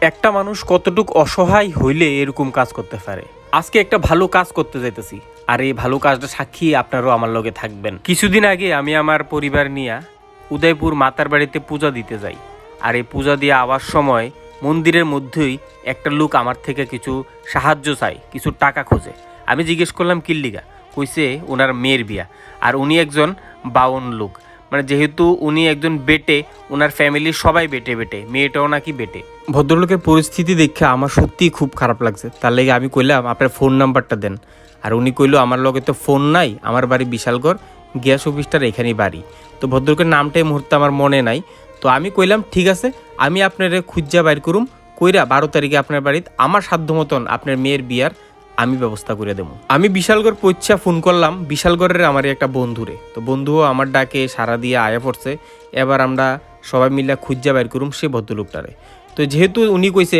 একটা মানুষ কতটুক অসহায় হইলে এরকম কাজ করতে পারে? আজকে একটা ভালো কাজ করতে যাইতেছি, আর এই ভালো কাজটা সাক্ষী আপনারাও আমার লগে থাকবেন। কিছুদিন আগে আমি আমার পরিবার নিয়ে উদয়পুর মাতার বাড়িতে পূজা দিতে যাই, আর এই পূজা দিয়ে আওয়ার সময় মন্দিরের মধ্যেই একটা লোক আমার থেকে কিছু সাহায্য চাই কিছু টাকা খোঁজে। আমি জিজ্ঞেস করলাম কিল্লিগা কইছে, ওনার মেয়ের বিয়া। আর উনি একজন বাউন লোক। মানে যেহেতু উনি একজন বেটে ওনার ফ্যামিলির সবাই বেটে বেটে মেয়েটাও নাকি বেটে। ভদ্রলোকের পরিস্থিতি দেখে আমার সত্যিই খুব খারাপ লাগছে। তার লেগে আমি কইলাম, আপনার ফোন নাম্বারটা দেন। আর উনি কইলো, আমার লগে তো ফোন নাই, আমার বাড়ি বিশালগড়, গ্যাস অফিসটার এখানেই বাড়ি। তো ভদ্রলোকের নামটাই মুহূর্তে আমার মনে নাই। তো আমি কইলাম, ঠিক আছে, আমি আপনার খুঁজা বাইর করুম, কইরা বারো তারিখে আপনার বাড়িতে আমার সাধ্য মতন আপনার মেয়ের বিয়ার আমি ব্যবস্থা করে দেবো। আমি বিশালগড় পইচ্ছা ফোন করলাম, বিশালগড়ের আমার একটা বন্ধুরে। তো বন্ধুও আমার ডাকে সারা দিয়ে আয়া পড়ছে। এবার আমরা সবাই মিলে খুঁজা বাইর করুম সে ভদ্রলোকটারে। তো যেহেতু উনি কইছে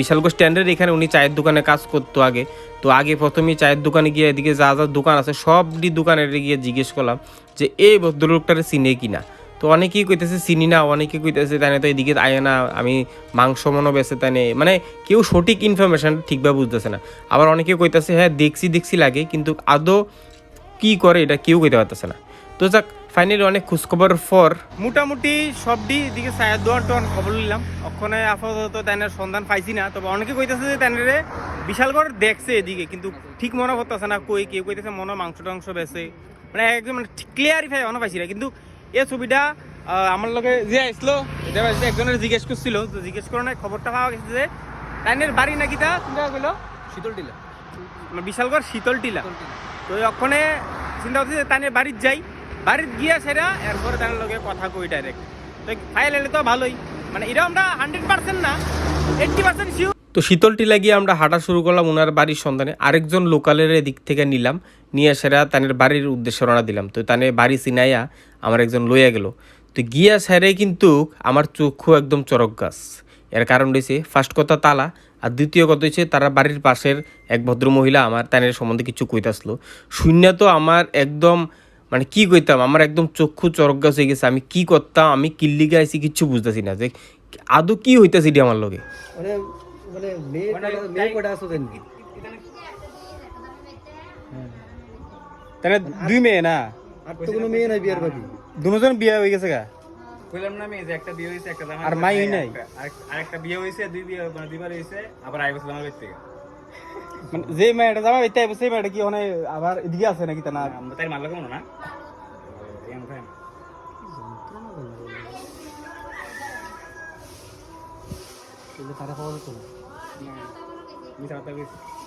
বিশালগড় স্ট্যান্ডের এখানে উনি চায়ের দোকানে কাজ করতো আগে। তো আগে প্রথমেই চায়ের দোকানে গিয়ে এদিকে যা যা দোকান আছে সবটি দোকানে গিয়ে জিজ্ঞেস করলাম যে এই ভদ্রলোকটারে চিনে কিনা? তো অনেকেই কইতেছে, চিনি না। অনেকে কইতেছে তাই না তো এদিকে আয় না, আমি মাংস মনো বেছে তাই না। মানে কেউ সঠিক ইনফরমেশন ঠিকভাবে বুঝতেছে না। আবার অনেকে কইতেছে হ্যাঁ দেখছি দেখছি লাগে, কিন্তু আদৌ কি করে, এটা কেউ কইতে পারতেছে না। তো যাক ফাইনালি অনেক খোঁজখবর পর মোটামুটি সবডি এদিকে সায়াদ দোয়ার টোয়ার খবর নিলাম। ওখানে আপাতত তাইনের সন্ধান পাইছি না তবে অনেকে কইতেছে যে তাইনারে বিশালগড় দেখছে এদিকে কিন্তু ঠিক মনে করতেছে না কই কেউ কইতেছে মনে মাংস টাংস বেছে মানে একদম মানে ক্লিয়ারিফাই মনে পাইছি না কিন্তু এই ছবিটা আমার লগে যে আসলো একজনের জিজ্ঞেস করছিল তো জিজ্ঞেস করার খবরটা পাওয়া গেছে যে তাইনের বাড়ি নাকি তা? শীতল টিলা মানে বিশালগড় শীতল টিলা তো ওখানে চিন্তা করছি যে তানের বাড়ির যাই। বাড়ির গিয়া সেরা, এরপরে তার লগে কথা কই ডাইরেক্ট তো ফাইল এলে তো ভালোই। মানে এটা আমরা হান্ড্রেড পার্সেন্ট না এইটটি পার্সেন্ট শিওর তো শীতল টিলা গিয়ে আমরা হাঁটা শুরু করলাম ওনার বাড়ির সন্ধানে। আরেকজন লোকালের দিক থেকে নিলাম, নিয়ে সেরা তানের বাড়ির উদ্দেশ্যে রওনা দিলাম। তো তানে বাড়ি চিনাইয়া আমার একজন লইয়া গেল। তো গিয়া সেরে কিন্তু আমার চক্ষু একদম চরক গাছ। এর কারণ রয়েছে ফার্স্ট কথা তালা, আর দ্বিতীয় কথা হচ্ছে তারা বাড়ির পাশের এক ভদ্র মহিলা আমার তানের সম্বন্ধে কিছু কইতাসলো শূন্য তো আমার একদম মানে কি কইতাম? আমার একদম চক্ষু চরক হয়ে গেছে আমি কি করতাম? আমি কিল্লি গাইছি কিচ্ছু বুঝতেছি না যে আদৌ কি হইতাছি আমার লগে? মানে মানে মেয়ে মেয়ে কটা আসো তাহলে দুই মেয়ে না? আর তো কোনো মেয়ে নাই বিয়ার বাকি? দুজন বিয়ে হয়ে গেছে গা? কইলাম না আমি যে একটা বিয়ে হয়েছে একটা আর মাই নাই? আর একটা বিয়ে হয়েছে দুই বিয়ে মানে দুইবার হয়েছে আবার আই বছর আমার থেকে মানে যে মেয়েটা যাবা এটাই সেই মেয়েটা কি ওখানে আবার এদিকে আছে নাকি তা না? তাই মারলাম না। না?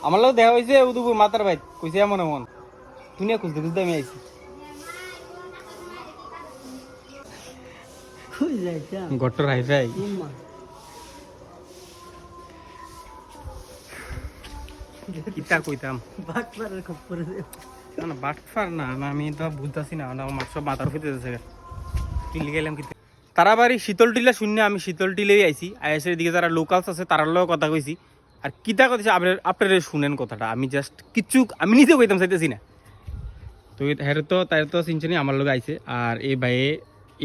আমার লোক দেখা হয়েছে উদুপুর মাতার ভাই কইছে এমন এমন। দুনিয়া খুঁজতে খুঁজতে আমি আইছি। গট্টর হাই কিতা কইতাম। বাটপারের খপ্পরে না না বাটফার না না আমি তো বুঝতেছি না আমার মাছ সব মাথার হইতে যাচ্ছে গেলাম কিতে তারা বাড়ি শীতল টিলা শূন্য আমি শীতল টিলেই আইছি। আইএসের দিকে যারা লোকালস আছে তারার লগে কথা কইছি। আর কিতা কথা আপনার আপনারা শুনেন কথাটা। আমি জাস্ট কিচ্ছু আমি নিজে কইতাম চাইতেছি না। তো হ্যাঁ তো তাই তো চিনছনি আমার লগে আইছে। আর এই ভাইয়ে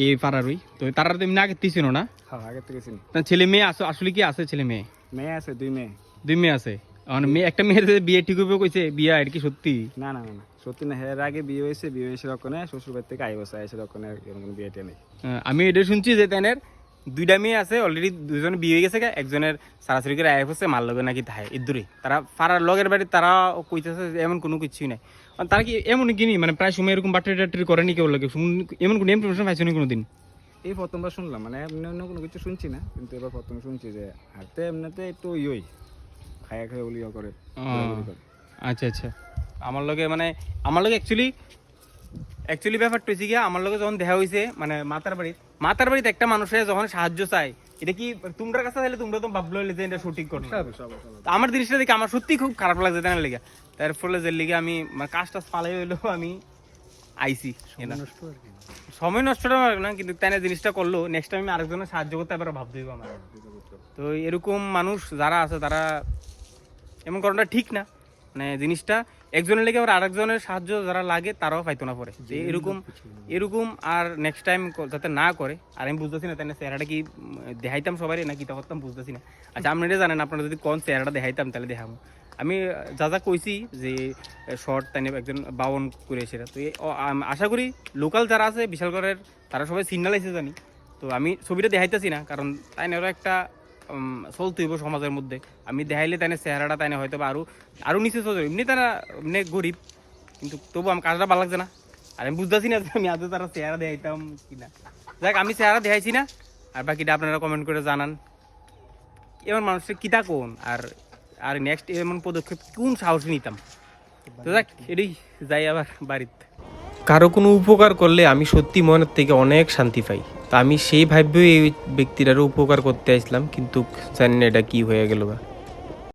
এই পাড়ারই। তো তারা তো এমনি আগে তিছিল না? হ্যাঁ আগে থেকে চিনি। ছেলে মেয়ে আছে আসলে কি আছে ছেলে মেয়ে? মেয়ে আছে দুই মেয়ে। দুই মেয়ে আছে? আর মেয়ে একটা মেয়ের বিয়ে ঠিক হবে কইছে বিয়ে আর কি সত্যি? না না না সত্যি না এর আগে বিয়ে হয়েছে বিয়ে হয়েছে ওখানে শ্বশুর বাড়ি থেকে আই বছর আইসে ওখানে এরকম বিয়ে টিয়ে নেই। আমি এটা শুনছি যে তাদের দুইটা মেয়ে আছে অলরেডি দুজন বিয়ে হয়ে গেছে একজনের সারাসরি করে আয় হচ্ছে মার লগে নাকি তাই ইদুরে তারা পাড়ার লগের বাড়ি তারা কইতেছে এমন কোনো কিছুই নাই। তারা কি এমন কিনি মানে প্রায় সময় এরকম বাটারি টাটারি করেনি কেউ লাগে? এমন কোনো ইনফরমেশন পাইছো নি কোনোদিন? এই প্রথমবার শুনলাম মানে এমনি অন্য কোনো কিছু শুনছি না কিন্তু এবার প্রথম শুনছি যে হাতে এমনিতে একটু ইয়ই। খায়া খায় বলি ইয়ে করে আচ্ছা আচ্ছা। আমার লগে মানে আমার লগে অ্যাকচুয়ালি অ্যাকচুয়ালি ব্যাপারটা হয়েছে গিয়া আমার লগে যখন দেখা হয়েছে মানে মাতার মাতার বাড়িতে একটা মানুষের যখন সাহায্য এটা কি তোমরা কাছে তাহলে তোমরা তো ভাবলো যে এটা সঠিক আমার জিনিসটা দেখে আমার সত্যি খুব খারাপ লাগছে তার লেগে। তার ফলে যে লিগে আমি মানে কাজ টাজ পালাই হইল আমি আইসি সময় নষ্টটা না কিন্তু তাই জিনিসটা করল নেক্সট টাইম আমি আরেকজনের সাহায্য করতে এবার ভাবতে হইব আমার তো এরকম মানুষ যারা আছে তারা এমন করাটা ঠিক না। মানে জিনিসটা একজনের লেগে আবার আরেকজনের সাহায্য যারা লাগে তারাও পাইতো না পরে। তো এরকম এরকম আর নেক্সট টাইম যাতে না করে আর আমি বুঝতেছি না তাই না চেহারাটা কি দেখাইতাম সবাই না কি তা করতাম বুঝতেছি না। আচ্ছা আপনারা জানেন আপনারা যদি কোন চেহারাটা দেখাইতাম তাহলে দেখাবো আমি যা যা কইছি যে শর্ট তাই না একজন বাউন করে সেটা তো আশা করি লোকাল যারা আছে বিশালগড়ের তারা সবাই সিগনাল এসে জানি। তো আমি ছবিটা দেখাইতেছি না কারণ তাই একটা চলতে হইব সমাজের মধ্যে। আমি দেখাইলে তাই চেহারাটা তাই হয়তো বা আরও আরও নিচে চলে এমনি তারা এমনি গরিব, কিন্তু তবু আমার কাজটা ভালো লাগছে না। আর আমি বুঝতেছি না আমি আদৌ তারা চেহারা দেখাইতাম কিনা। যাক, আমি চেহারা দেখাইছি না। আর বাকিটা আপনারা কমেন্ট করে জানান। এমন মানুষের কিতা কোন? আর আর নেক্সট এমন পদক্ষেপ কোন সাহস নিতাম? তো যাক এটাই যাই আবার বাড়িতে। কারও কোনো উপকার করলে আমি সত্যি মনের থেকে অনেক শান্তি পাই। তা আমি সেই ভাববেই এই ব্যক্তিটারও উপকার করতে আসলাম, কিন্তু জানি না এটা কী হয়ে গেল বা।